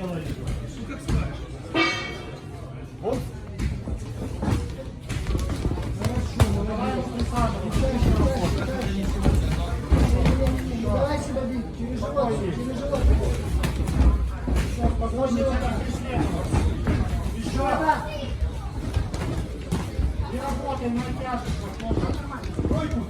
делали. Давай сюда бить, через живот, через живот. Сейчас, погрузим. Еще. И работаем на тяжесть. Тройку,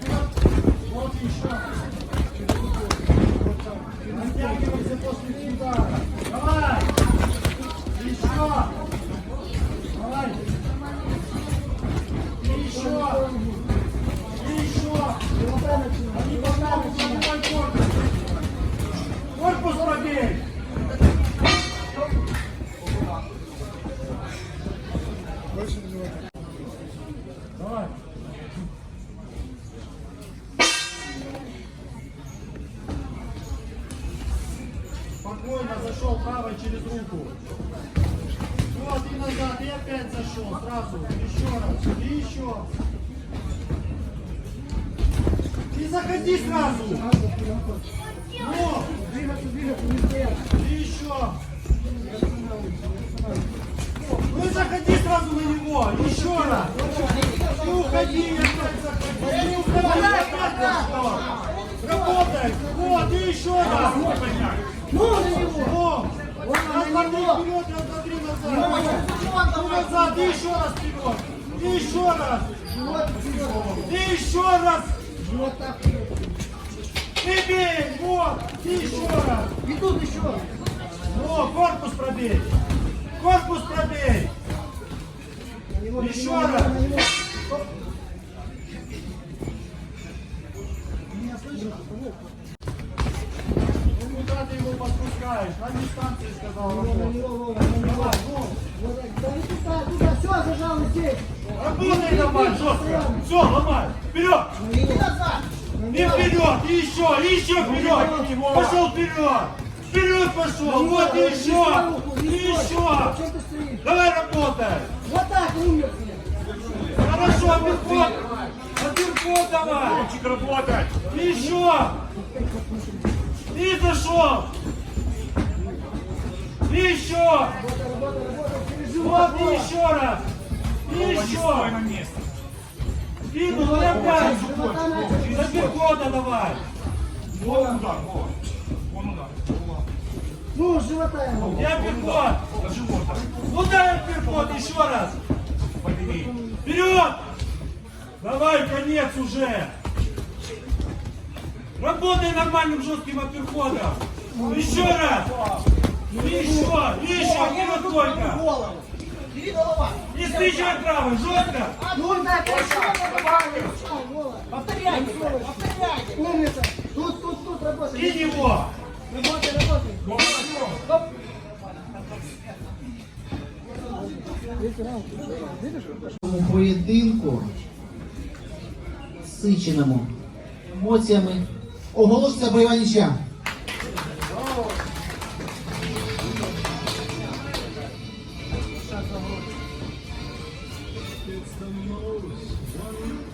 Спокойно зашел правой через руку. Вот и назад, и опять зашел сразу. Еще раз, и еще. И заходи сразу. Стоять. и еще. Ну и заходи сразу на него. Еще раз. Не уходи, и опять заходи. Работай. Вот, и еще раз. Назад. И назад, и еще раз вперед. И еще раз. И еще раз. И бей. Вот. И еще раз. И тут еще. О, корпус пробей. Корпус пробей. Еще раз. Меня слышишь? Так. Да и туда, туда. Все, зажал здесь. Работай давай, жестко. Все, ломай. Вперед. И вперед, и еще, и еще вперед. Пошел вперед. Вперед пошел. Вот и еще. И еще. Давай работай. Вот так, умер. Хорошо, апперкот. Апперкот давай. Мальчик работать! И еще. И зашел. И еще. Работа. Вот и еще раз. И еще. Кинул, и опять. Из апперкота давай. Вон удар, Вова! Вон удар! Ну, живота апперкот. На живот! Удар апперкот еще раз. Вперед! Давай, конец уже! Работай нормальным жестким апперкотом! Еще раз! И еще! И еще! Вперед только! Голову. Бери голова. И встречай правый! Жестко! Ну, да, хорошо. Повторяйте, повторяйте. Умница. Тут, тут, тут работай. И него! Работай, работай. Стоп. цьому поєдинку сиченому емоціями оголошується бойова нічя. as a whole. It's the most wonderful.